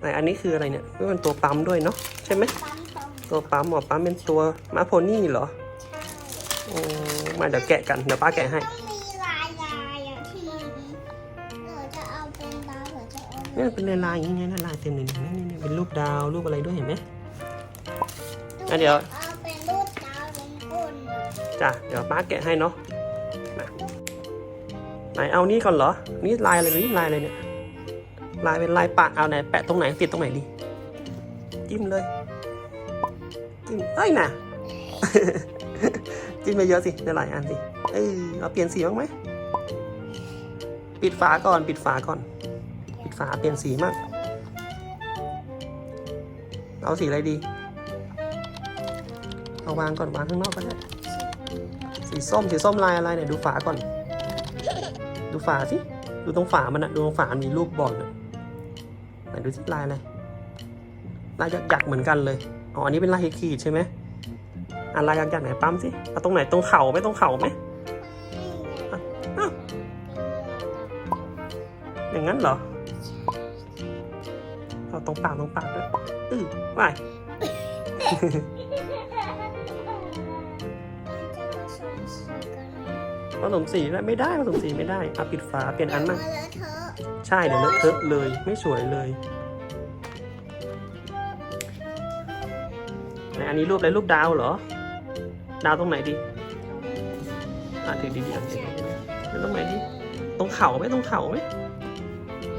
ไหนอันนี้คืออะไรเนี่ยไม่เป็นตัวปั๊มด้วยเนาะใช่ไหมปั๊มตรงตัวปั๊มหมอปั๊มเป็นตัวม้าโพนี่เหรอใช่โอ้มาเดี๋ยวแกะกันเดี๋ยวป้าแกะให้ต้องมีลายลายอะทีหนูจะเอาเป็นดาวหรือจะเอาเนี่ยเป็นลายๆอย่างเงี้ยนะลายเต็มเลยเนี่ยนี่ๆเป็นรูปดาวรูปอะไรด้วยเห็นไหมอะเดี๋ยวเอาเป็นรูปดาวตรงก้นอะจ้ะเดี๋ยวป้าแกะให้เนาะมาไหนเอานี่ก่อนเหรอนี่ลายอะไรนี่ลายอะไรเนี่ย ลายเป็นลายปะเอาไหนแปะตรงไหนติดตรงไหนดี จิ้มเลย จิ้มเอ้ยน่ะ จิ้มไปเยอะสิได้หลายอันสิ เออเราเปลี่ยนสีบ้างไหม ปิดฝาก่อนปิดฝาก่อน ปิดฝาเปลี่ยนสีมั่งเอาสีอะไรดี เอาวางก่อนวางข้างนอกก็ได้สีส้มสีส้มลายอะไรเนี่ยดูฝาก่อน ดูฝาสิ ดูตรงฝามันอะดูตรงฝามันมีรูปบอลอะ ดูสิลายอะไรลายหยักๆเหมือนกันเลยอ๋ออันนี้เป็นลายขีดๆใช่ไหมอะลายหยักๆไหนปั๊มสิเอาตรงไหนตรงเข่าไหมตรงเข่าไหมอ้าวอย่างนั้นเหรอเอาตรงปากตรงปากด้วยอื้อว่ายมันจะผสมสีกันไหมผสมสีได้ไม่ได้ผสมสีไม่ได้เอาปิดฝาเปลี่ยนอันมั่งเดี๋ยวเลอะเทอะใช่เดี๋ยวเลอะเทอะเลยไม่สวยเลย อันนี้รูปอะไรรูปดาวเหรอ ดาวตรงไหนดีอะถือดีๆอะถือดีๆแล้วตรงไหนดี ตรงเข่าไหมตรงเข่าไหม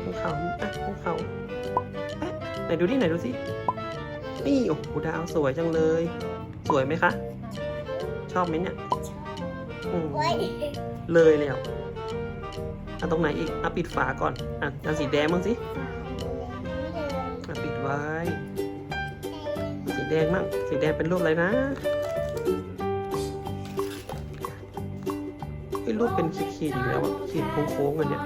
ตรงเข่าอะตรงเข่าเอ๊ะไหนดูดิไหนดูสิ นี่โอ้โหดาวสวยจังเลย สวยไหมคะ ชอบไหมเนี่ยอืมไว้เลยแล้วอะตรงไหนอีกอะปิดฝาก่อนอะอันสีแดงบ้างสิ แดงมั่งสีแดงเป็นรูปอะไรนะไอ้รูปเป็นขีดๆอีกแล้วอะขีดโค้งๆกันเนี่ย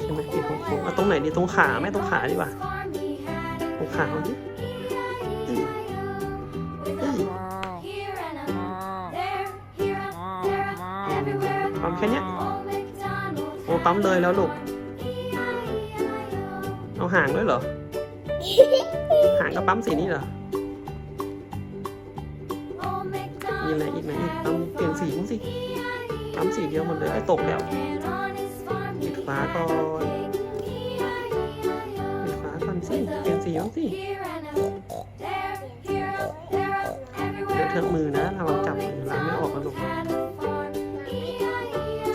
ใช่ไหมขีดโค้งๆอะตรงไหนดีตรงขาไหมตรงขาดีกว่าตรงขาเอาดิปั๊มแค่เนี้ยโอ้ปั๊มเลยแล้วลูก เอาหางด้วยเหรอ หางก็ปั๊มสีนี้เหรอ มีอะไรอีกไหมอีกปั๊มเปลี่ยนสีมั้งสิปั๊มสีเดียวหมันเลยไอ้ตกแล้วปิดฝาก่อนปิดฝาก่อนสิเปลี่ยนสีบ้งสิเดี๋ยวเทือกมือนะระวังจับมือล้างไม่ออกนะลูก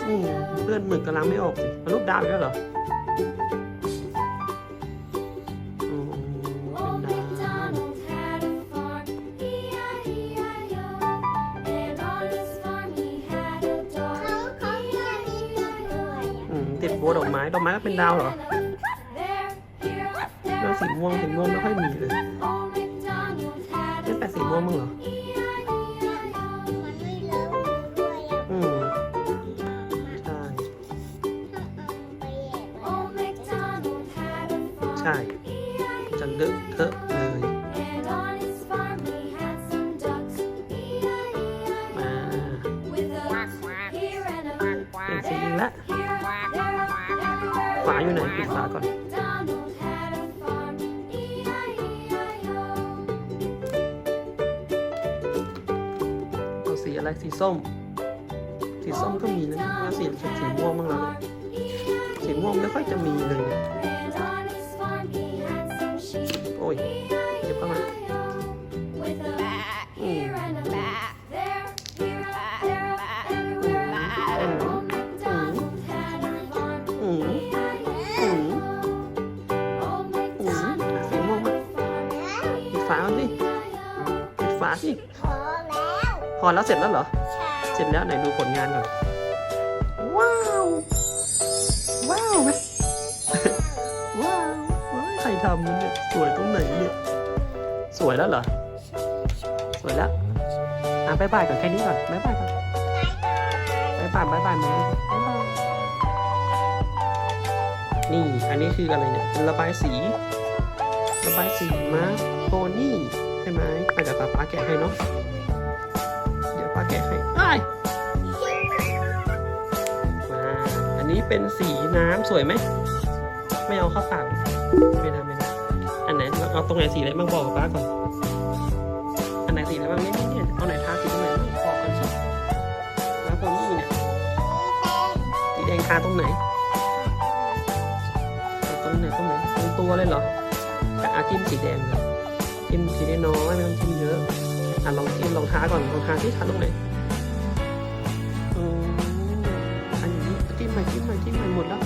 อืมเลื่อนหมึกก็ล้างไม่ออกสิเอารูปดาวอีกแล้วเหรอ อืมติดบัวดอกไม้ดอกไม้ก็เป็นดาวเหรอแล้วสีม่วงสีม่วงไม่ค่อยมีเลยไม่แปะสีม่วงมั้งเหรอมันไม่เลอะด้วยอะอืมใช่เอาไปแยกไว้ใช่จะเลอะเทอะ อยู่ไหนปิดฝาก่อนเอาสีอะไรสีส้ม สีส้มก็มีนะเอาสีสีม่วงบ้างแล้วลูกสีม่วงไม่ค่อยจะมีเลย สิพอแล้วพอแล้วเสร็จแล้วเหรอ ใช่เสร็จแล้วไหนดูผลงานก่อน ว้าว ว้าวไหมว้าวว้าวใครทำมันเนี่ยสวยตรงไหนเนี่ยสวยแล้วเหรอ สวยแล้วอะบายบายก่อนแค่นี้ก่อนบายบายก่อนบายบายบายบายแม่บายบายนี่อันนี้คืออะไรเนี่ยเป็นระบายสีระบายสีมาโพนี่ ใช่ไหมไปเดี๋ยวป้าป้าแกะให้เนาะเดี๋ยวป้าแกะให้อ้ายมาอันนี้เป็นสีน้ำสวยไหม ไม่เอาเข้าปากไม่ทำไม่ทำเอาตรงไหนสีอะไรบ้างบอกกับป้าก่อน อันไหนสีอะไรบ้างเนี่ยเนี่ยเอาไหนทาสีตรงไหนบ้างบอกก่อนสิแล้วคนนี้เนี่ยสีแดงทาตรงไหนเอาตรงไหนตรงไหนตรงตัวเลยเหรอแต่อาจิ้มสีแดงเลย จิ้มสีน้อยไม่ต้องจิ้มเยอะอะลองจิ้มลองทาก่อนลองทาที่ทาตรงไหนอันนี้จิ้มใหม่จิ้มใหม่จิ้มใหม่หมดแล้ว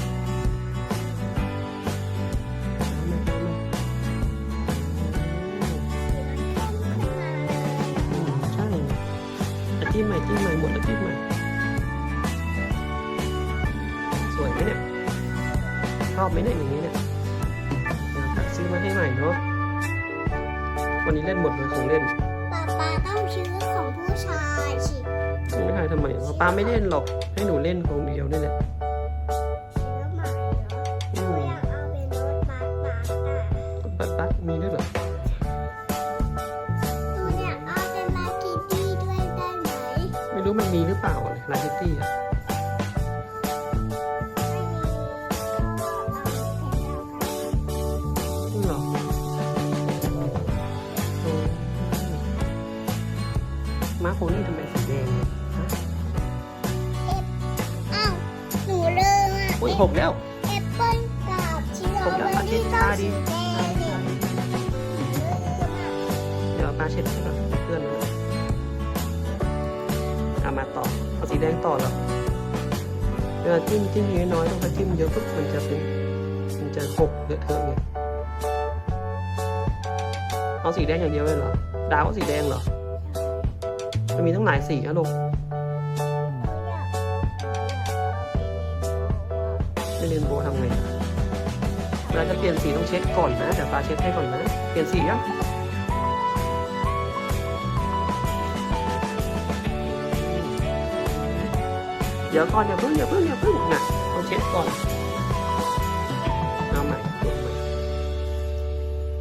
ไหนๆใหม่อืมใช่อะจิ้มใหม่จิ้มใหม่หมดแล้วจิ้มใหม่สวยไหมเนี่ยชอบไหมเนี่ยอย่างนี้เนี่ยเดี๋ยวหาซื้อมาให้ใหม่เนาะ วันนี้เล่นหมดเลยของเล่นป๊าป๊าต้องซื้อของผู้ชายสิไม่ให้ทำไมเพราะป้าไม่เล่นหรอก ให้หนูเล่นคนเดียวนี่แหละซื้อใหม่เหรออืหนูมอยากเอาเป็นรถบัสบัสอะปัดปัดมีด้วยเหรอหนูอยากเอาเป็นลากิตี้ด้วยได้ไหม ไม่รู้มันมีหรือเปล่าลาเทตี้อะ โอ้ม้าโพนี่ทำไมสีแดงเนี่ยฮะอ้าวหนูลืมอะอุ้ยหกแล้ว แอปเปิ้ลกับชิโร่ผมแล้วเบออาร์ทิตรี่ย์ต้ตาองดีสีแดงดิหนูลืมอะเดี๋ยวป้าเช็ดให้ก่อนเพื่อนนะเอามาต่อเอาสีแดงต่อเหรอเวลาจิ้มจิ้มน้อยๆต้องไปจิ้มเยอะปุ๊บมันจะเป็นมันจะหกเลอะเทอะไงเอาสีแดงอย่างเดียวเลยเหรอดาวก็สีแดงเหรอ มันมีทั้งหลายสีนะลูกไม่เรียนโบทำไงเวลาจะเปลี่ยนสีต้องเช็ดก่อนนะเดี๋ยวป้าเช็ดให้ก่อนนะ เปลี่ยนสียังเดี๋ยวก่อนอย่าเพิ่งอย่าเพิ่งอย่าเพิ่งนะต้องเช็ดก่อนเอาใหม่เอาใหม่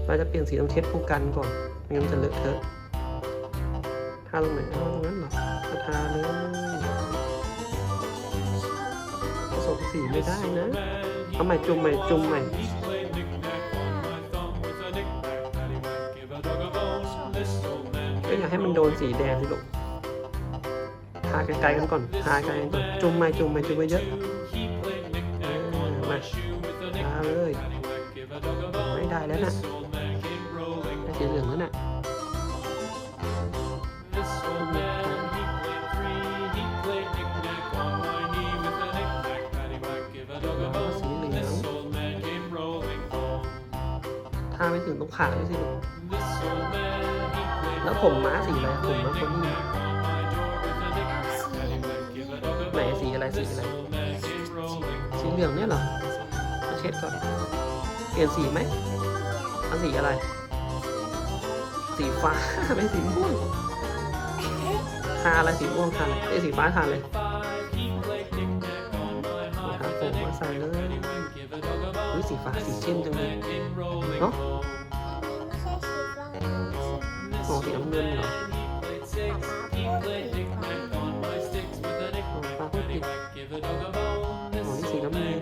เราจะเปลี่ยนสีต้องเช็ดคู่กันก่อนไม่งั้นมันจะเลอะเทอะาตรงไหนเอาตรงนั้นเหรอทาเลยผสมสีไม่ได้นะ เอาใหม่จุ่มใหม่จุ่มใหม่ก็อย่าให้มันโดนสีแดงสิลูกทาไกลๆกันก่อนทาไกลๆกันก่อนจุ่มใหม่จุ่มใหม่จุ่มไปเยอะมาทาเลยไม่ได้แล้วนะ ถึงตรงขาด้วยสิลูกแล้วผมม้าสีอะไรผมม้าคนนี้ไหนสีอะไรสีอะไรสีเหลืองเนี่ยเหรอมาเช็ดก่อนเปลี่ยนสีไหมเอาสีอะไร สีฟ้าไม่สีม่วงทาอะไรสีม่วงทาอะไรเอ้ยสีฟ้าทาเลย สีฟ้าสีเข้มจังเลยเนาะไม่ใช่สีฟ้าอ๋อสีน้ำเงินเหรอป๊าป๊าพูดผิดอ๋อป้าพูดผิดอ๋อนี่สีน้ำเงิน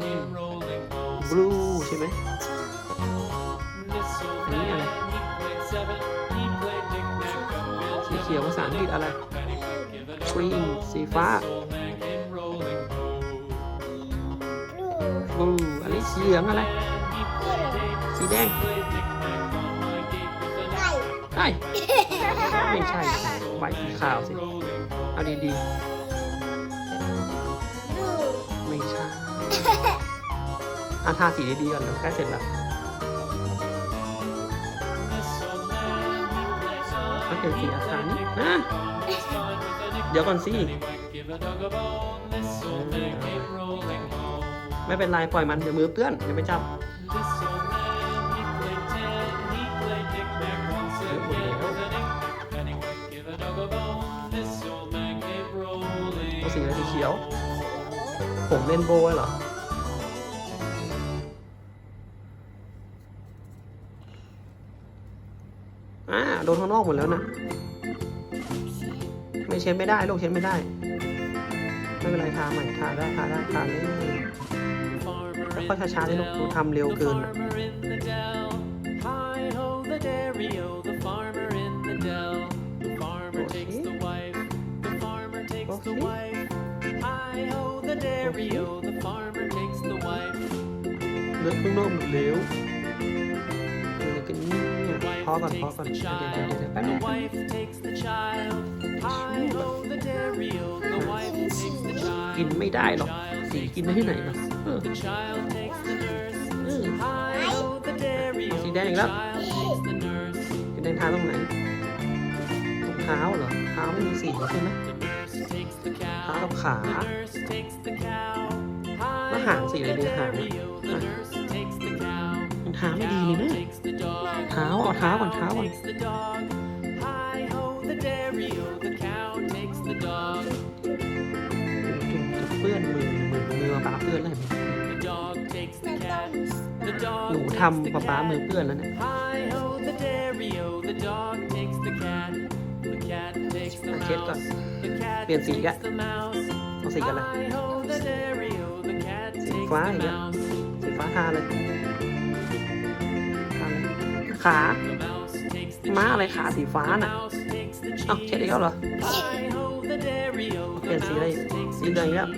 บลูใช่ไหมอันนี้อะไรสีเขียวภาษาอังกฤษอะไร green สีฟ้า ลูกบลูอันนี้สีเหลืองอะไร สีแดงไก่ไม่ใช่ไว้สีขาวสิ เอาดีๆ ไม่ใช่อาทาสีดีๆก่อนเดี๋ยวใกล้เสร็จแล้วเอาเปลี่ยนสีอาทารนี่นะเดี๋ยวก่อนสิ ไม่เป็นไรปล่อยมันเดี๋ยวมือเปื้อนเดี๋ยวไม่จับเอะหมดแล้วเอาสีอะไรสีเขียว ผมเล่นโบว์เหรออ่าโดนข้างนอกหมดแล้วนะไม่เช็ดไม่ได้ลูกเช็ดไม่ได้ ไม่เป็นไรทาใหม่ทาได้ทาได้ทาเลย ค่อยๆช้าๆเลยลูกหนูทำเร็วเกิน takes the wife. Hi ho, the dairy o, the farmer takes the wife. เลิกข้างนอกหมดแล้ว อก่อนพอก่อนเดี๋ยวเดี๋ยวเดี๋ยวเดี๋ยวแป๊บนึง The wife takes the child. Hi-ho, the dairy-o. The wife takes the กิน child. ไม่ได้หรอกสีกินได้ที่ไหนหรอเออ The child takes the nurse. เออ Hi-ho, the dairy-o. สี The แดงอีกแล้ว child takes the nurse. กินได้ทาตรงไหนตรงเท้าเหรอเท้าไม่มีสีใช่ไหม The nurse takes the เท้า cow. กับขา The nurse takes the cow. แล้วหางสีอะไร Hi-ho, ดี the หาง dairy-o. The nurse takes the cow. มันเท้าไม่ดีเลย Cow นะ takes the dog. เท้าเอาเท้าก่อนเท้าก่อน takes the dog. Hi ho, the dairy-o, the cow takes the dog. จุ่มจะเปื้อนมือมือมือปลาเปื้อนแล้วเห็นไหม The dog takes แต่ the ต้อ cat. ง The dog หนู takes ทำ the ปลาป้า cat. มือเปื้อนแล้วเนี่ย Hi ho, the dairy-o, the dog takes the cat. The cat takes the มาเช็ดก่อน mouse. The cat เปลี่ยนสีอีก takes แล้ว the mouse. เอาสีกันเลย Hi ho, the dairy-o, the cat สี takes ฟ้า the อีกแล้ว mouse. สีฟ้าทาเลยทาเลย ขาม้าอะไรขาสีฟ้าน่ะเอ้าเช็ดอีกแล้วเหรอ เปลี่ยนสีอะไรสีเหลืองอีกแล้ว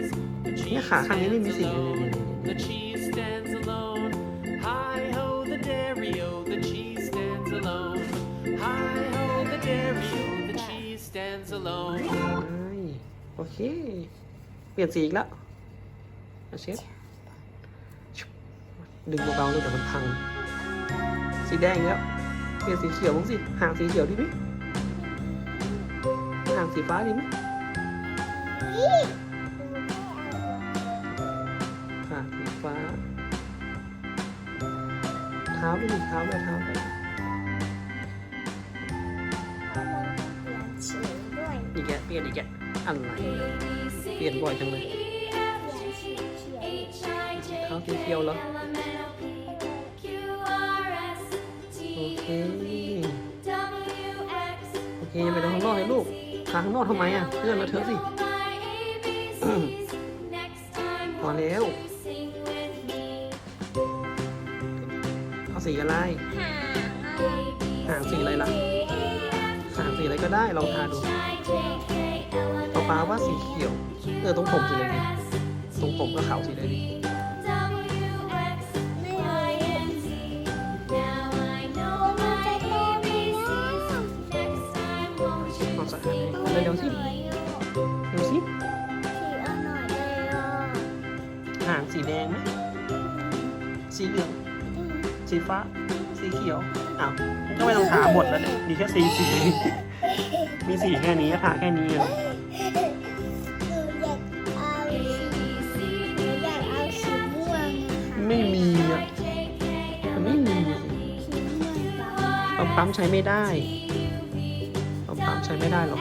เนี่ขาข้างนี้ไม่มีสีโอเค เปลี่ยนสีอีกแล้วเช็ดดึงเบาๆเลยแต่มันพัง สีแดงอีกแล้วเปลี่ยนสีเขียวบ้างสิหางสีเขียวดีไหมหางสีฟ้าดีไหมหางสีฟ้า เท้าไม่มีเท้าไม่เท้าไปฉีดด้วยอีกแกะเปลี่ยนอีกแกะอะไรเปลี่ยนบ่อยจังเลยเปลี่ยนสีเขียวเท้าสีเขียว เหรอโอเค โอเคไปดูข้างนอกเลยลูกทางข้างนอกทำไมอะเพื่อนมาเถอะสิพอแล้วเอาสีอะไรหางสีอะไรล่ะหางสีอะไรก็ได้ลองทาดูป๊าป๊าว่าสีเขียวเออตรงผมสีอะไรดีตรงผมกับเขาสีอะไรดี กอันให้เร็วๆสิเร็วสิสีอ่อนหน่อยเลยอะหางสีแดงไหมสีเหลือง สีฟ้า สีเขียวอ้าวก็ไม่ต้องทาหมดแล้วเนี่ยมีแค่สีสีมีสีแค่นี้ทาแค่นี้เลยหนูอยากเอาสีหนูอยากเอาสีม่วงนะคะไม่มีอะมันไม่มีอะสิสีม่วงกับปั๊มปั๊มใช้ไม่ได้ปั๊มปั๊มใช้ ไม่ได้หรอก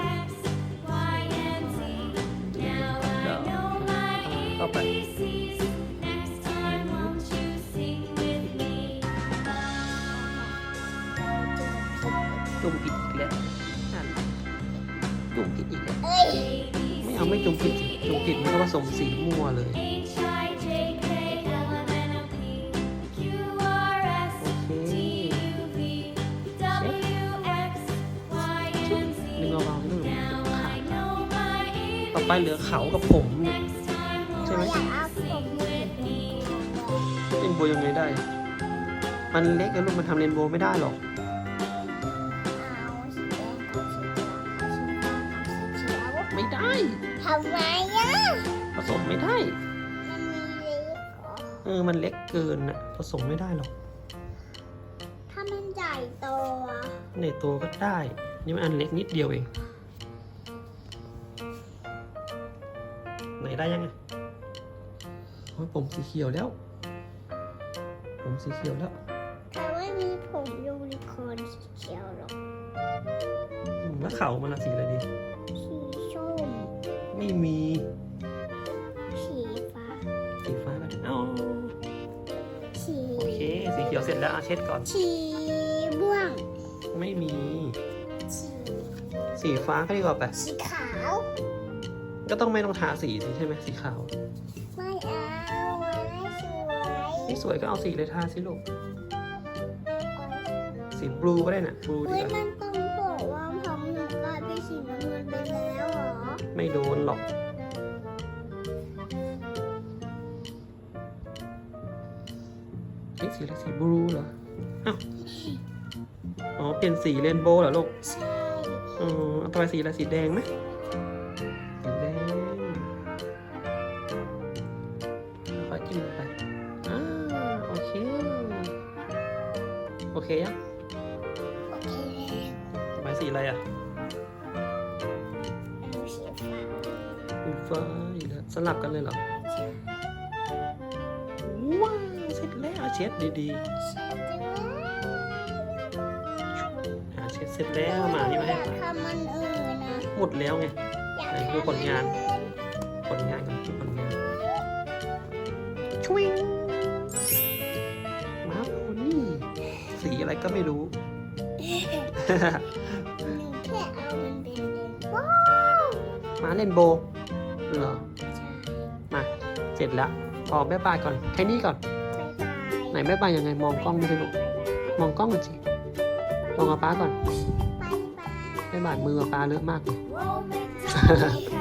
เดี๋ยวเข้าไปจุ่มผิดอีกแล้วนั่นจุ่มผิดอีกแล้วเอ้ยไม่เอาไม่จุ่มผิดสิจุ่มผิดมันก็ผสมสีมั่วเลย ไปเหลือเขากับผมเนี่ยใช่ไหมอยากเอาผมเหมือนของเราเรนโบว์ยังไงได้ มันเล็กแล้วลูกมันทำเรนโบว์ไม่ได้หรอกเอาสีแดงกับสีเหลืองสีฟ้ากับสีเขียวไม่ได้ ทำไมอะผสมไม่ได้ มันมีเล็กเหรอเออ มันเล็กเกินอะผสมไม่ได้หรอกถ้ามันใหญ่โตอะ ในตัวก็ได้ นี่มันอันเล็กนิดเดียวเอง ไหนได้ยังไงโอ้ยผมสีเขียวแล้ว ผมสีเขียวแล้วแต่ไม่มีผมยูนิคอร์นสีเขียวหรอกอืมแล้วเขามันละสีอะไรดี สีส้มไม่มีสีฟ้า สีฟ้าก็ได้อ๋อสีโอเค สีเขียวเสร็จแล้วอาเช็ดก่อน สีม่วง ไม่มี สีสีฟ้าก็ดีกว่าไป สีขาว ก็ต้องไม่ต้องทาสีสิใช่ไหมสีขาว ไม่เอาไม่สวยนี่สวยก็เอาสีเลยทาสิลูก สีบลูก็ได้น่ะบลูดีเฮ้ยกว่ามันต้องบอกว่าผมหนูกลายเป็นสีน้ำเงินไปแล้วเหรอไม่โดนหรอกสีอะไรสีบลูเหรอ อ้าว อ๋อ เปลี่ยนสีเรนโบว์เหรอลูก ใช่ อ๋อเอาต่อไปสีอะไรสีแดงไหมสี เคยังโอเคต่อไปสีอะไรอะเอาสีฟ้าสีฟ้าอีกแล้วสลับกันเลยเหรอใช่ว้าวเสร็จแล้วเช็ดดีใช่ๆอ่าเช็ดเสร็จแล้วมานี่มาให้อยกป้าทำมันอื่นนะหมดแล้วไง อยากไหนดูผลงาน ผลงานกันผลงาน ก็ไม่รู้หนึ่งแค่เอามันเป็นเลนว้าวมาเล่นโบว์เหรอใช่มา เสร็จแล้วพอบ๊ายบายก่อน แค่นี้ก่อนบ๊ายบายไหนบ๊ายบายยังไง มองกล้องไม่ใช่ลูกมองกล้องก่อนสิ มองอาป้าก่อนบ๊ายบายบ๊ายบายมืออาป้าเลอะมากเลยโอ้แม่